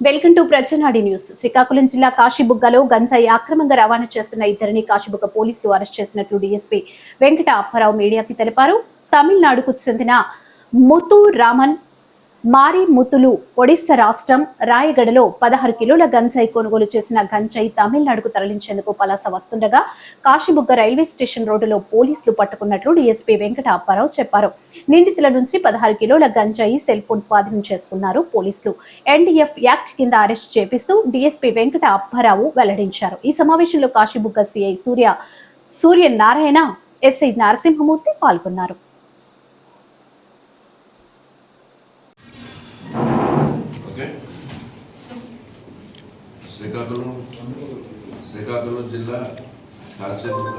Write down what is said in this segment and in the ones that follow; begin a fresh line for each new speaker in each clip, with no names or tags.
Welcome to Prajanadi news. Srikakulam జిల్లా కాశీబుగ్గలో గంజాయి అక్రమంగా రవాణా చేస్తున్న ఇద్దరిని కాశీబుగ్గ పోలీసులు అరెస్ట్ చేసినట్లు డీఎస్పీ వెంకట అప్పారావు మీడియాకి తెలిపారు. తమిళనాడుకు చెందిన ముతు రామన్ మారీ ముతులు ఒడిశా రాష్ట్రం రాయగడలో పదహారు కిలోల గంజాయి కొనుగోలు చేసిన గంజాయి తమిళనాడుకు తరలించేందుకు పలాస వస్తుండగా కాశీబుగ్గ రైల్వే స్టేషన్ రోడ్డులో పోలీసులు పట్టుకున్నట్లు డీఎస్పీ వెంకట అప్పారావు చెప్పారు. నిందితుల నుంచి పదహారు కిలోల గంజాయి సెల్ ఫోన్ స్వాధీనం చేసుకున్నారు పోలీసులు. ఎన్డీఎఫ్ యాక్ట్ కింద అరెస్ట్ చేపిస్తూ డీఎస్పీ వెంకట అప్పారావు వెల్లడించారు. ఈ సమావేశంలో కాశీబుగ్గ సిఐ సూర్య సూర్య నారాయణ ఎస్ఐ నరసింహమూర్తి పాల్గొన్నారు.
శ్రీకాకుళం శ్రీకాకుళం జిల్లా కాశీబుగ్గ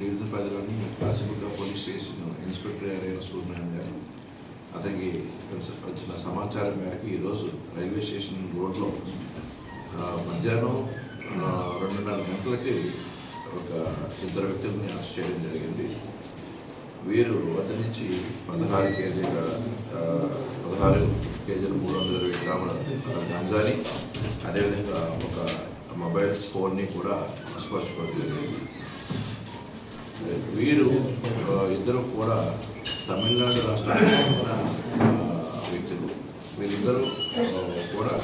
డివిజన్ పరిధిలోని కాశీబుగ్గ పోలీస్ స్టేషన్ ఇన్స్పెక్టర్ అయిన సూర్యనారాయణ గారు అతనికి వచ్చిన సమాచారం మేరకు ఈరోజు రైల్వే స్టేషన్ రోడ్లో మధ్యాహ్నం రెండున్నర గంటలకి ఒక ఇద్దరు వ్యక్తుల్ని అరెస్ట్ చేయడం జరిగింది. వీరు వద్ద నుంచి పదహారు కేజీల పదహారు కేజీలు మూడు వందల ఇరవై గ్రాముల గంజాని అదేవిధంగా ఒక మొబైల్ ఫోన్ని కూడా స్పర్శపడడం జరిగింది. వీరు ఇద్దరు కూడా తమిళనాడు రాష్ట్రానికి చెందిన వ్యక్తులు. వీరిద్దరూ కూడా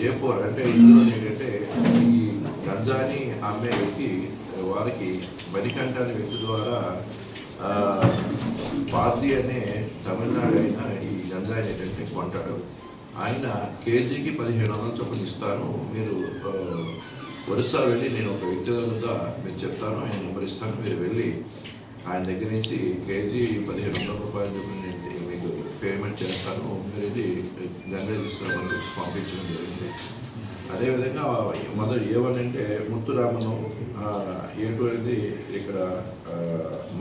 ఏ ఫోర్ అంటే ఇందులో ఏంటంటే ఈ గంజాని అమ్మే వ్యక్తి వారికి మణికంఠ అనే వ్యక్తి ద్వారా పార్టీ అనే తమిళనాడు అయిన ఈ కొంటాడు ఆయన కేజీకి పదిహేను వందల చొప్పున ఇస్తాను. మీరు ఒరిస్సా వెళ్ళి నేను ఒక వ్యక్తి దగ్గర మీరు చెప్తాను. ఆయన నెంబర్ ఇస్తాను. మీరు వెళ్ళి ఆయన దగ్గర నుంచి కేజీ పదిహేను వందల రూపాయల చొప్పున నేను మీకు పేమెంట్ చేస్తాను. మీరు ఇది గంగా తీసుకురామని చెప్పి పంపించడం జరిగింది. అదేవిధంగా మొదటి ఏమని అంటే ముత్తురామను ఏటు అనేది ఇక్కడ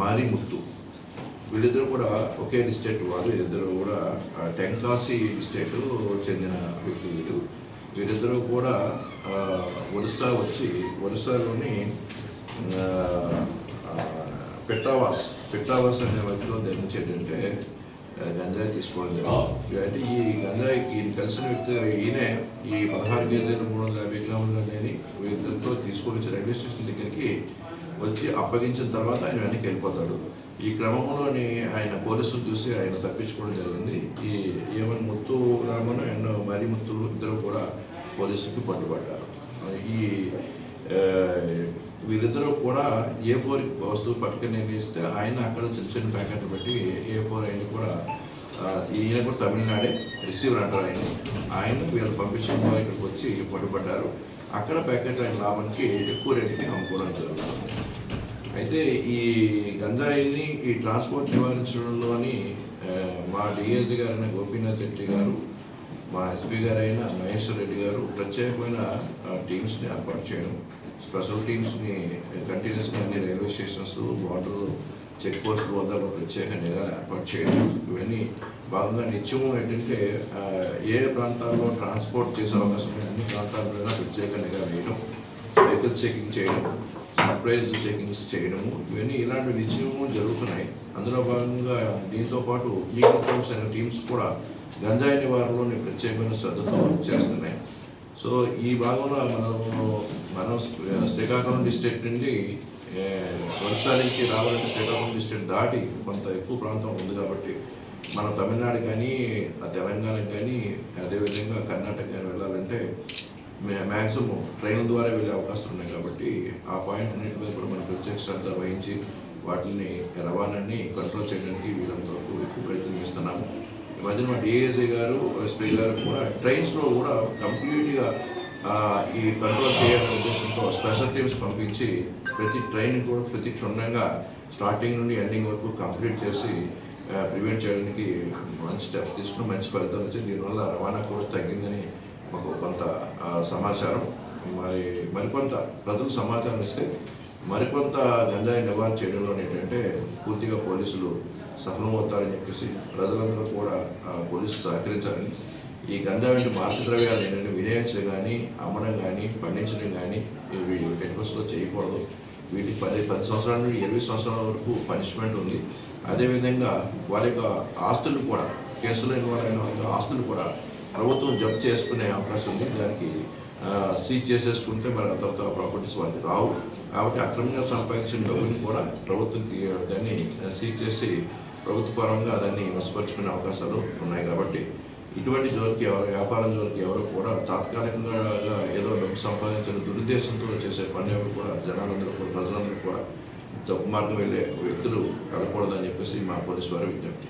మారి ముత్తు వీళ్ళిద్దరూ కూడా ఒకే డిస్ట్రిక్ట్ వారు ఇద్దరు కూడా టెంకాసి డిస్ట్రిక్ట్ చెందిన వ్యక్తులు వీరు వీరిద్దరూ కూడా ఒరిస్సా వచ్చి ఒరిస్సాలోని పిట్టావాస్ పిట్టావాస్ అనే వ్యక్తిలో ఏంటంటే ఆ, గంజాయి తీసుకోవడం జరిగింది అంటే ఈ గంజాయి ఈయన కలిసిన వ్యక్తి ఈయనే ఈ పదహారు కేజీలు మూడు వందల యాభై గ్రాముల గంజాయిని వీరిద్దరితో తీసుకొని వచ్చి రైల్వే స్టేషన్ దగ్గరికి వచ్చి అప్పగించిన తర్వాత ఆయన వెనక్కి వెళ్ళిపోతాడు. ఈ క్రమంలోని ఆయన పోలీసులు చూసి ఆయన తప్పించుకోవడం జరిగింది. ఈ ఏమన్ ముత్తు రామన్ అండ్ మరి ముత్తు ఇద్దరు కూడా పోలీసుకి పట్టుబడ్డారు. ఈ వీరిద్దరూ కూడా ఏ ఫోర్ వస్తువు పట్టుకుని ఇస్తే ఆయన అక్కడ చిన్న చిన్న ప్యాకెట్లు పెట్టి ఏ ఫోర్ ఆయన కూడా ఈయన కూడా తమిళనాడే రిసీవర్ అంటారు ఆయన ఆయన వీళ్ళు పంపించిన ఇక్కడికి వచ్చి పట్టుబడ్డారు. అక్కడ ప్యాకెట్ లైన్ లాభానికి ఎక్కువ రేటుకి అమ్ముకోవడం జరుగుతుంది. అయితే ఈ గంజాయిని ఈ ట్రాన్స్పోర్ట్ నివారించడంలోని మా డిఎస్జి గారైన గోపీనాథ్ రెడ్డి గారు మా ఎస్పీ గారైన మహేశ్వర్ రెడ్డి గారు ప్రత్యేకమైన టీమ్స్ని ఏర్పాటు చేయడం స్పెషల్ టీమ్స్ని కంటిన్యూస్గా అన్ని railway stations border check post వద్ద ఒక ప్రత్యేక నిఘా ఏర్పాటు చేయడం ఇవన్నీ భాగంగా నిత్యము ఏంటంటే ఏ ప్రాంతాల్లో ట్రాన్స్పోర్ట్ చేసే అవకాశం అన్ని ప్రాంతాల్లో ప్రత్యేక నిఘా వేయడం వెహికల్ చెకింగ్ చేయడం సర్ప్రైజ్ చెకింగ్స్ చేయడము ఇవన్నీ ఇలాంటి నిత్యము జరుగుతున్నాయి. అందులో భాగంగా దీంతో పాటు ఈ కంట్రోల్స్ అనే టీమ్స్ కూడా గంజాయి నివారణలోని ప్రత్యేకమైన శ్రద్ధతో చేస్తున్నాయి. సో ఈ భాగంలో మనము మనం శ్రీకాకుళం డిస్ట్రిక్ట్ నుండి వర్షాల నుంచి రావాలంటే శ్రీకాకుళం డిస్ట్రిక్ట్ దాటి కొంత ఎక్కువ ప్రాంతం ఉంది కాబట్టి మన తమిళనాడు కానీ ఆ తెలంగాణ కానీ అదేవిధంగా కర్ణాటక కానీ వెళ్ళాలంటే మ్యాక్సిమం ట్రైన్ ద్వారా వెళ్ళే అవకాశం ఉన్నాయి కాబట్టి ఆ పాయింట్ అన్నింటి మీద కూడా మనం ప్రత్యేక శ్రద్ధ వహించి వాటిని రవాణాన్ని కంట్రోల్ చేయడానికి వీళ్ళంత వరకు ఎక్కువ ప్రయత్నం చేస్తున్నాము ఈ మధ్యన మా డిఏజీ గారు ఎస్పీ గారు కూడా ట్రైన్స్లో కూడా కంప్లీట్గా ఈ కంట్రోల్ చేయాలనే ఉద్దేశంతో స్పెషల్ టీమ్స్ పంపించి ప్రతి ట్రైన్ కూడా ప్రతి క్షుణ్ణంగా స్టార్టింగ్ నుండి ఎండింగ్ వరకు కంప్లీట్ చేసి ప్రివెంట్ చేయడానికి మంచి స్టెప్స్ తీసుకుని మంచి ఫలితం వచ్చి దీనివల్ల రవాణా కూడా తగ్గిందని మాకు కొంత సమాచారం. మరి మరికొంత ప్రజలు సమాచారం ఇస్తే మరికొంత గంజాయి నివారణ చేయడంలో ఏంటంటే పూర్తిగా పోలీసులు సఫలమవుతారని చెప్పేసి ప్రజలందరూ కూడా పోలీసులు సహకరించాలని. ఈ గంజాయి వంటి ద్రవ్యాలు ఏంటంటే వినియోగించడం కానీ అమ్మడం కానీ పండించడం కానీ ఇవి టెక్నోస్లో చేయకూడదు. వీటికి పది పది సంవత్సరాల నుండి ఇరవై సంవత్సరాల వరకు పనిష్మెంట్ ఉంది. అదేవిధంగా వారి యొక్క ఆస్తులు కూడా కేసులో ఇన్వాల్వ్ అయిన వారి ఆస్తులు కూడా ప్రభుత్వం జప్తు చేసుకునే అవకాశం ఉంది. దానికి సీజ్ చేసేసుకుంటే మరి తర్వాత ప్రాపర్టీస్ వారికి రావు. కాబట్టి అక్రమంగా సంపాదించిన డబ్బుని కూడా ప్రభుత్వం దాన్ని సీజ్ చేసి ప్రభుత్వ పరంగా దాన్ని వసపరుచుకునే అవకాశాలు ఉన్నాయి కాబట్టి ఇటువంటి జోలికి ఎవరు వ్యాపారం జోలికి ఎవరు కూడా తాత్కాలికంగా ఏదో డబ్బు సంపాదించిన దురుద్దేశంతో చేసే పని ఎవరు కూడా జనాలందరూ కూడా ప్రజలందరూ కూడా తప్పు మార్గం వెళ్ళే వ్యక్తులు వెళ్ళకూడదని చెప్పేసి మా పోలీసు వారి విజ్ఞప్తి.